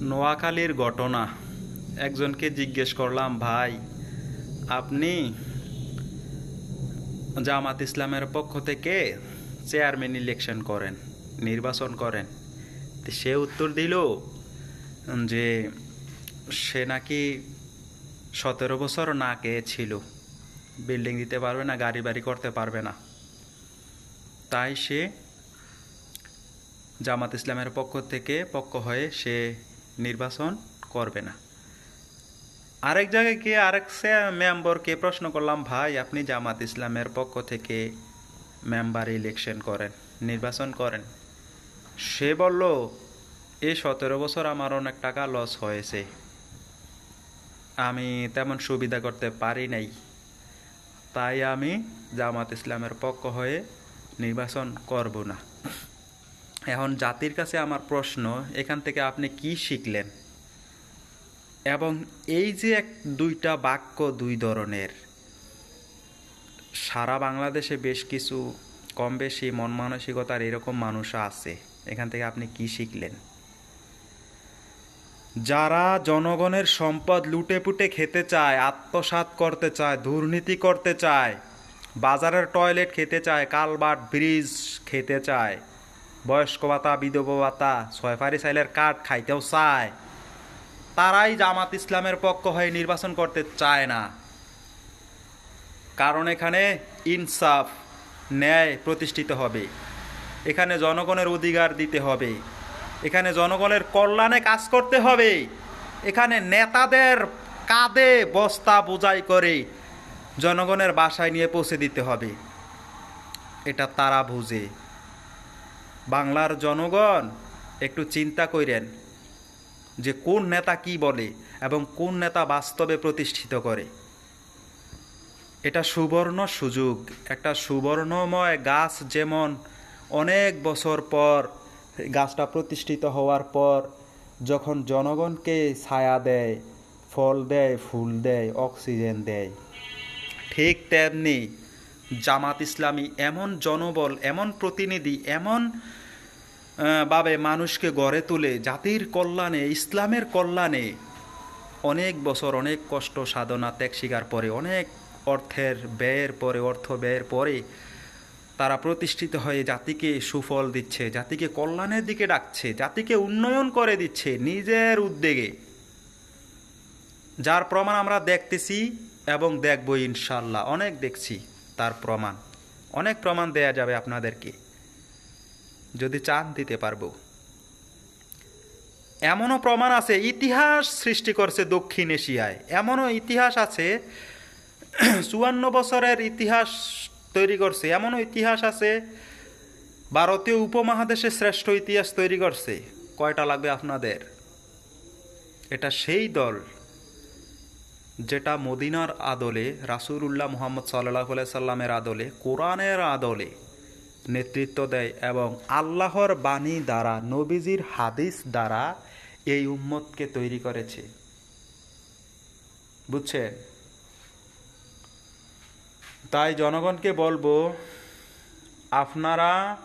নোয়াখালীর ঘটনা। একজনকে জিজ্ঞেস করলাম, ভাই, আপনি জামাত ইসলামের পক্ষ থেকে চেয়ারম্যান ইলেকশন করেন, নির্বাচন করেন। সে উত্তর দিল যে, সে নাকি সতেরো বছর না কে ছিল। বিল্ডিং দিতে পারবে না, গাড়ি বাড়ি করতে পারবে না। তাই সে জামাত ইসলামের পক্ষ থেকে পক্ষ হয়ে সে নির্বাচন করবে না। আরেক জায়গায় গিয়ে আরেক মেম্বরকে প্রশ্ন করলাম, ভাই, আপনি জামাত ইসলামের পক্ষ থেকে মেম্বার ইলেকশন করেন, নির্বাচন করেন। সে বলল, এই সতেরো বছর আমার অনেক টাকা লস হয়েছে। আমি তেমন সুবিধা করতে পারি নাই। তাই আমি জামাত ইসলামের পক্ষ হয়ে নির্বাচন করব না। এখন জাতির কাছে আমার প্রশ্ন, এখান থেকে আপনি কি শিখলেন? এবং এই যে এক দুইটা বাক্য দুই ধরনের, সারা বাংলাদেশে বেশ কিছু কম বেশি মন মানসিকতার এরকম মানুষ আছে, এখান থেকে আপনি কি শিখলেন? যারা জনগণের সম্পদ লুটে পুটে খেতে চায়, আত্মসাৎ করতে চায়, দুর্নীতি করতে চায়, বাজারের টয়লেট খেতে চায় কালবাট ব্রিজ খেতে চায় বয়স্ক ভাতা বিধবা ভাতা ছয়ফারি সাইলের কাঠ খাইতেও চায়। তারাই জামাত ইসলামের পক্ষ হয়ে নির্বাচন করতে চায় না। কারণ এখানে ইনসাফ, ন্যায় প্রতিষ্ঠিত হবে। এখানে জনগণের অধিকার দিতে হবে। এখানে জনগণের কল্যাণে কাজ করতে হবে। এখানে নেতাদের কাঁধে বস্তা বোঝাই করে জনগণের বাসায় নিয়ে পৌঁছে দিতে হবে। এটা তারা বুঝে। বাংলার জনগণ একটু চিন্তা করেন যে কোন নেতা কি বলে এবং কোন নেতা বাস্তবে প্রতিষ্ঠিত করে। এটা সুবর্ণ সুযোগ, একটা সুবর্ণময় গাছ যেমন অনেক বছর পর, গাছটা প্রতিষ্ঠিত হওয়ার পর যখন জনগণকে ছায়া দেয়, ফল দেয়, ফুল দেয়, অক্সিজেন দেয়, ঠিক তেমনি জামাত ইসলামী এমন জনবল, এমন প্রতিনিধি, এমন ভাবে মানুষকে গড়ে তুলে জাতির কল্যাণে, ইসলামের কল্যাণে অনেক বছর, অনেক কষ্ট, সাধনা, ত্যাগ স্বীকার পরে অনেক অর্থের ব্যয়ের পরে, অর্থ ব্যয়ের পরে তারা প্রতিষ্ঠিত হয়ে জাতিকে সুফল দিচ্ছে, জাতিকে কল্যাণের দিকে ডাকছে, জাতিকে উন্নয়ন করে দিচ্ছে নিজের উদ্যোগে। যার প্রমাণ আমরা দেখতেছি এবং দেখব ইনশাল্লাহ অনেক দেখছি। তার প্রমাণ। অনেক প্রমাণ দেয়া যাবে আপনাদেরকে। যদি চান দিতে পারব। এমনও প্রমাণ আছে, ইতিহাস সৃষ্টি করছে দক্ষিণ এশিয়ায়। এমনও ইতিহাস আছে, চুয়ান্ন বছরের ইতিহাস তৈরি করছে। এমনও ইতিহাস আছে, ভারতীয় উপমহাদেশে শ্রেষ্ঠ ইতিহাস তৈরি করছে। কয়টা লাগবে আপনাদের? এটা সেই দল। যেটা মদিনার আদলে, রাসুলুল্লাহ মুহাম্মদ সাল্লাহ সাল্লামের আদলে, কোরআনের আদলে নেতৃত্ব দেয় এবং আল্লাহর বাণী দ্বারা, নবীজির হাদিস দ্বারা এই উম্মতকে তৈরি করেছে। বুঝছেন? তাই জনগণকে বলব, আপনারা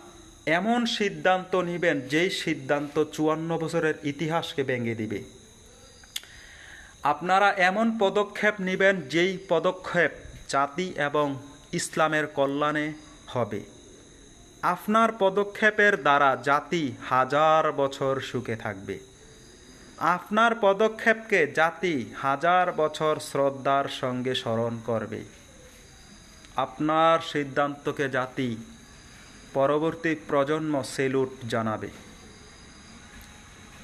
এমন সিদ্ধান্ত নেবেন যেই সিদ্ধান্ত চুয়ান্ন বছরের ইতিহাসকে ভেঙে দিবে। আপনারা এমন পদক্ষেপ নেবেন যেই পদক্ষেপ জাতি এবং ইসলামের কল্যাণে হবে। আপনার পদক্ষেপের দ্বারা জাতি হাজার বছর সুখে থাকবে। আপনার পদক্ষেপকে জাতি হাজার বছর শ্রদ্ধার সঙ্গে স্মরণ করবে। আপনার সিদ্ধান্তকে জাতি পরবর্তী প্রজন্ম সেলুট জানাবে।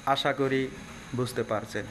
আশা করি বুঝতে পারছেন।